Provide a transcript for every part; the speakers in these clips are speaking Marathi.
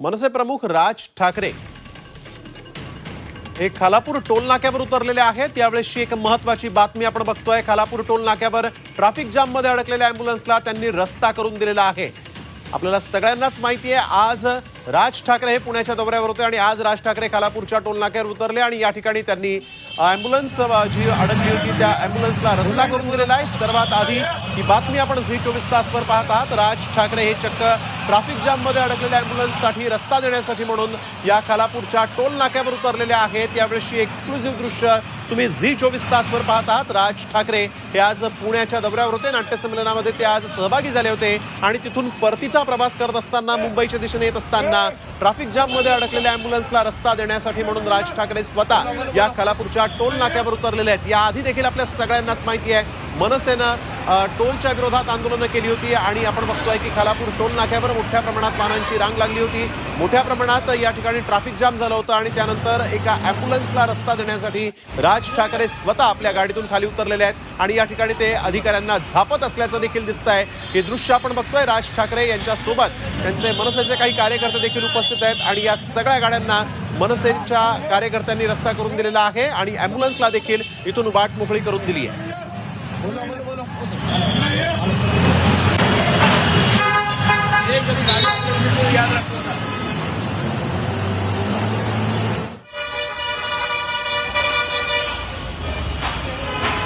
मनसे प्रमुख राज ठाकरे हे खालापूर टोल नाक्यावर उतरलेले आहेत. यावेळेसची एक महत्वाची बातमी आपण बघतोय. खालापूर टोल नाक्यावर ट्रॅफिक जाममध्ये अडकलेल्या अँब्युलन्सला त्यांनी रस्ता करून दिलेला आहे. आपल्याला सगळ्यांनाच माहिती आहे आज राज ठाकरे हे पुण्याच्या दौऱ्यावर होते आणि आज राज ठाकरे खालापूरच्या टोल नाक्यावर उतरले आणि या ठिकाणी त्यांनी ॲम्ब्युलन्स जी अडकली होती त्या ॲम्ब्युलन्सला रस्ता करून दिलेला आहे. सर्वात आधी ही बातमी आपण झी चोवीस तासवर पाहत आहात राज ठाकरे हे चक्क ट्रॅफिक जाममध्ये अडकलेल्या ॲम्ब्युलन्ससाठी रस्ता देण्यासाठी म्हणून या खालापूरच्या टोल नाक्यावर उतरलेले आहेत. यावेळेसची एक्सक्लुझिव्ह दृश्य तुम्ही झी चोवीस तासवर पाहत आहात राज ठाकरे हे आज पुण्याच्या दौऱ्यावर होते. नाट्यसंमेलनामध्ये ते आज सहभागी झाले होते आणि तिथून परतीचा प्रवास करत असताना मुंबईच्या दिशेने येत असताना ट्रॅफिक जाममध्ये अडकलेल्या अँब्युलन्सला रस्ता देण्यासाठी म्हणून राज ठाकरे स्वतः या खालापूरच्या टोल नाक्यावर उतरलेले आहेत. याआधी देखील आपल्या सगळ्यांनाच माहिती आहे. मनसेनं टोलच्या विरोधात आंदोलनं केली होती आणि आपण बघतोय की खालापूर टोल नाक्यावर मोठ्या प्रमाणात वाहनांची रांग लागली होती. मोठ्या प्रमाणात या ठिकाणी ट्रॅफिक जाम झालं होतं आणि त्यानंतर एका अँब्युलन्सला रस्ता देण्यासाठी राज ठाकरे स्वतः आपल्या गाडीतून खाली उतरलेले आहेत आणि या ठिकाणी ते अधिकाऱ्यांना झापत असल्याचं देखील दिसत आहे हे दृश्य आपण बघतोय. राज ठाकरे यांच्यासोबत त्यांचे मनसेचे काही कार्यकर्ते देखील उपस्थित आहेत आणि या सगळ्या गाड्यांना मनसेच्या कार्यकर्त्यांनी रस्ता करून दिलेला आहे आणि अँब्युलन्सला देखील इथून वाट मोकळी करून दिली आहे.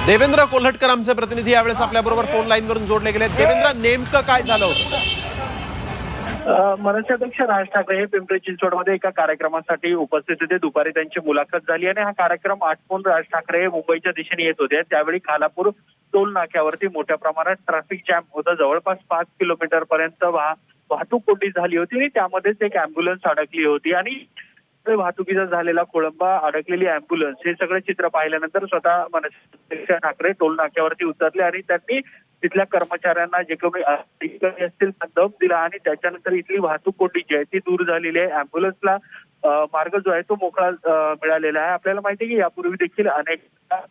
देवेंद्र कोल्हटकर आमचे प्रतिनिधी यावेळेस आपल्याबरोबर फोन लाईनवरून जोडले गेले देवेंद्र नेमकं काय झालं होतं? अ, मनसे अध्यक्ष राज ठाकरे हे पिंपरी चिंचवडमध्ये एका कार्यक्रमासाठी उपस्थित होते. दुपारी त्यांची मुलाखत झाली आणि हा कार्यक्रम आटपून राज ठाकरे हे मुंबईच्या दिशेने येत होते. त्यावेळी खालापूर टोल नाक्यावरती मोठ्या प्रमाणात ट्रॅफिक जॅम होता जवळपास पाच किलोमीटर पर्यंत वाह वाहतूक कोंडी झाली होती आणि त्यामध्येच एक अँब्युलन्स अडकली होती आणि वाहतुकीचा झालेला खोळंबा अडकलेली अँब्युलन्स हे सगळे चित्र पाहिल्यानंतर स्वतः मनसे अध्यक्ष ठाकरे टोल नाक्यावरती उतरले आणि त्यांनी तिथल्या कर्मचाऱ्यांना जे काही अधिकारी असतील दम दिला आणि त्याच्यानंतर इथली वाहतूक कोंडी जी आहे ती दूर झालेली आहे. अँब्युलन्सला मार्ग जो आहे तो मोकळा मिळालेला आहे. आपल्याला माहिती आहे की यापूर्वी देखील अनेक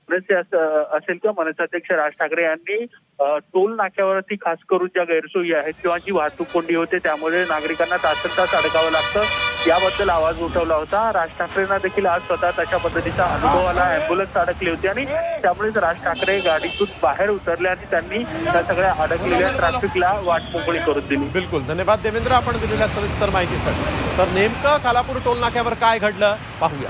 मनसे असेल किंवा मनसे अध्यक्ष राज ठाकरे यांनी टोल नाक्यावरती खास करून ज्या गैरसोयी आहेत किंवा जी वाहतूक कोंडी होते त्यामुळे नागरिकांना तासन तास अडकावं लागतं. याबद्दल आवाज उठवला होता. राज ठाकरेंना देखील आज स्वतः तशा पद्धतीचा अनुभव आला. अँब्युलन्स अडकली होती आणि त्यामुळेच राज ठाकरे गाडीतून बाहेर उतरले आणि त्यांनी त्या सगळ्या अडकलेल्या ट्रॅफिकला वाट मोकळी करून दिली. बिलकुल. धन्यवाद देवेंद्र. आपण दिलेल्या सविस्तर माहितीसाठी. तर नेमकं खालापूर टोल नाक्यावर काय घडलं पाहूया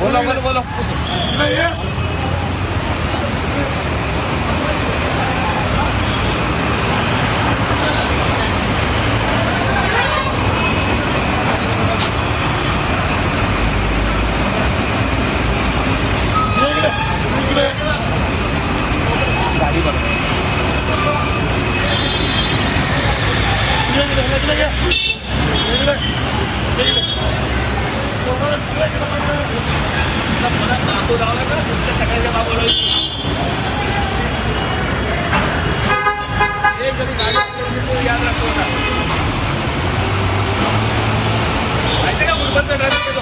बोला बोला बोला गाडी बघ सगळ्यांच्या बाबा एक जरी गाडी याद राखतो ना माहिती का मुलबंद ड्रायव्हर